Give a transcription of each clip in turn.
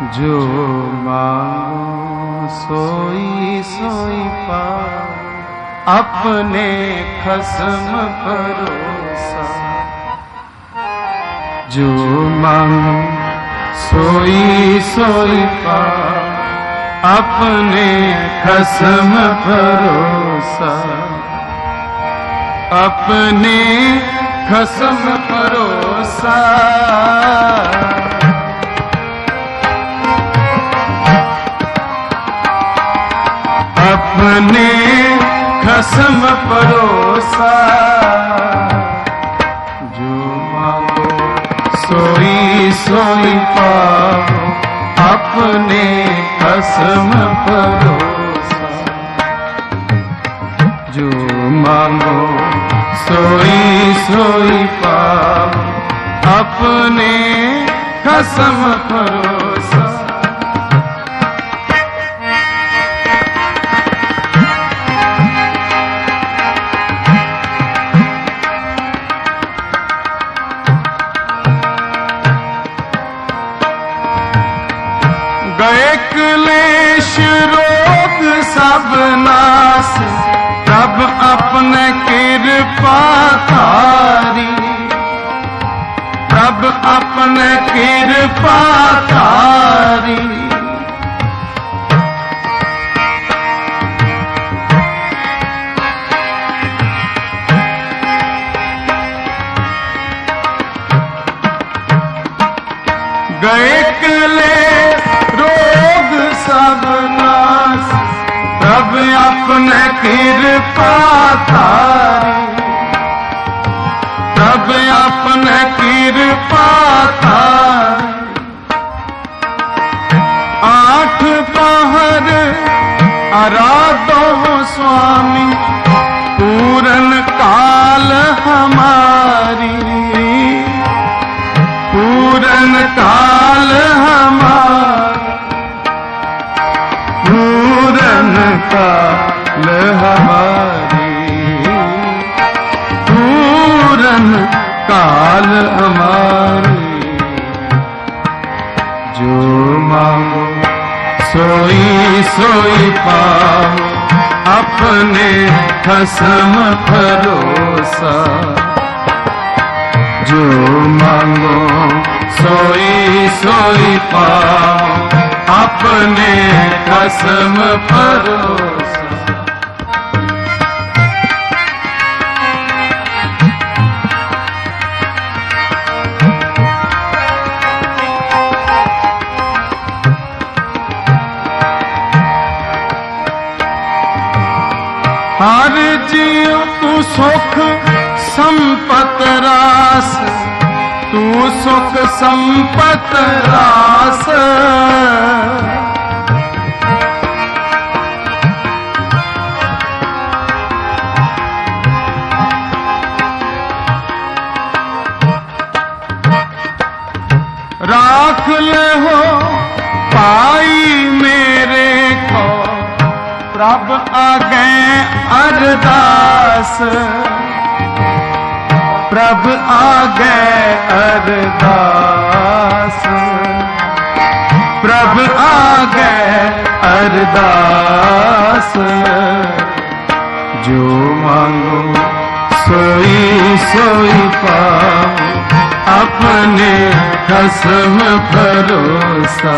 जो मांगो सोई सोई पा, अपने खसम भरोसा। जो मांगो सोई सोई पा, अपने खसम भरोसा। अपने खसम भरोसा। अपने खसम परोसा जो मांगो सोई सोई पाओ अपने खसम परोसा जो मांगो सोई सोई पाओ अपने खसम परोसा ਕਲੇਸ਼ ਰੋਗ ਸਭ ਆਪਣੇ ਕਿਰਪਾ ਧਾਰੀ। ਆਪਣੇ ਕਿਰਪਾ ਧਾਰੀ। ਕਿਰਪਾ ਤਾਰੀ ਪ੍ਰਭ ਆਪਨੇ ਕਿਰਪਾ ਤਾਰੀ ਆਠ ਪਹਰ ਅਰਾਧੋ ਸੁਆਮੀ, ਪੂਰਨ ਕਾਲ ਹਮਾਰੀ। ਪੂਰਨ ਕਾਲ ਹਮਾਰੀ। ਪੂਰਨ ਕਾਲ हमारी पूरन काल हमारी। जो मांगो, सोई सोई पाओ, अपने खसम भरोसा। जो मांगो, सोई सोई पाओ, अपने कसम भरोसा। हर जीव तू सुख संपत रास। तू सुख संपत रास। राख ले हो पाई प्रभ आ गए अरदास। प्रभ आ गए अरदास। प्रभ आ गए अरदास। जो मांगो, सोई सोई पाओ। अपने खसम भरोसा।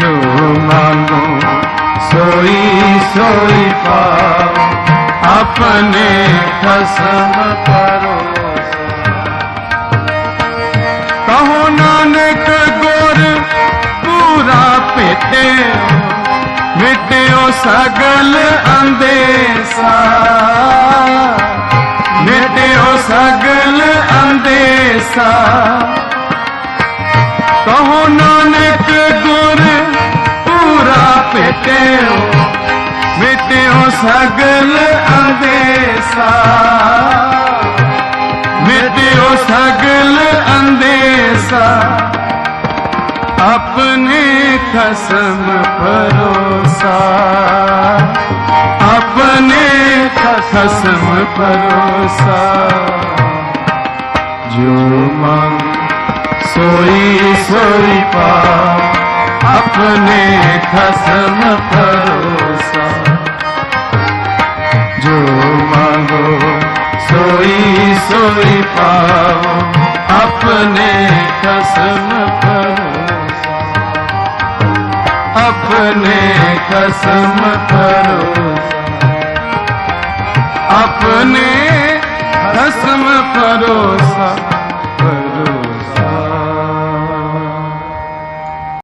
जो मांगो सोई सोई पाओ अपने खसम भरोसा कहो नानक गोर पूरा पेटे मिटे सगल अंदेसा मिटे सगल अंदेसा कहो नानक गुर पूरा पेटे मिटे सगल अंदेसा मिटे सगल अंदेसा अपने खसम भरोसा अपने खसम भरोसा जो मांग, सोई सोई पाओ अपने खसम भरोसा। जो मांगो, सोई सोई पाओ, अपने खसम भरोसा। अपने खसम भरोसा। अपने खसम भरोसा।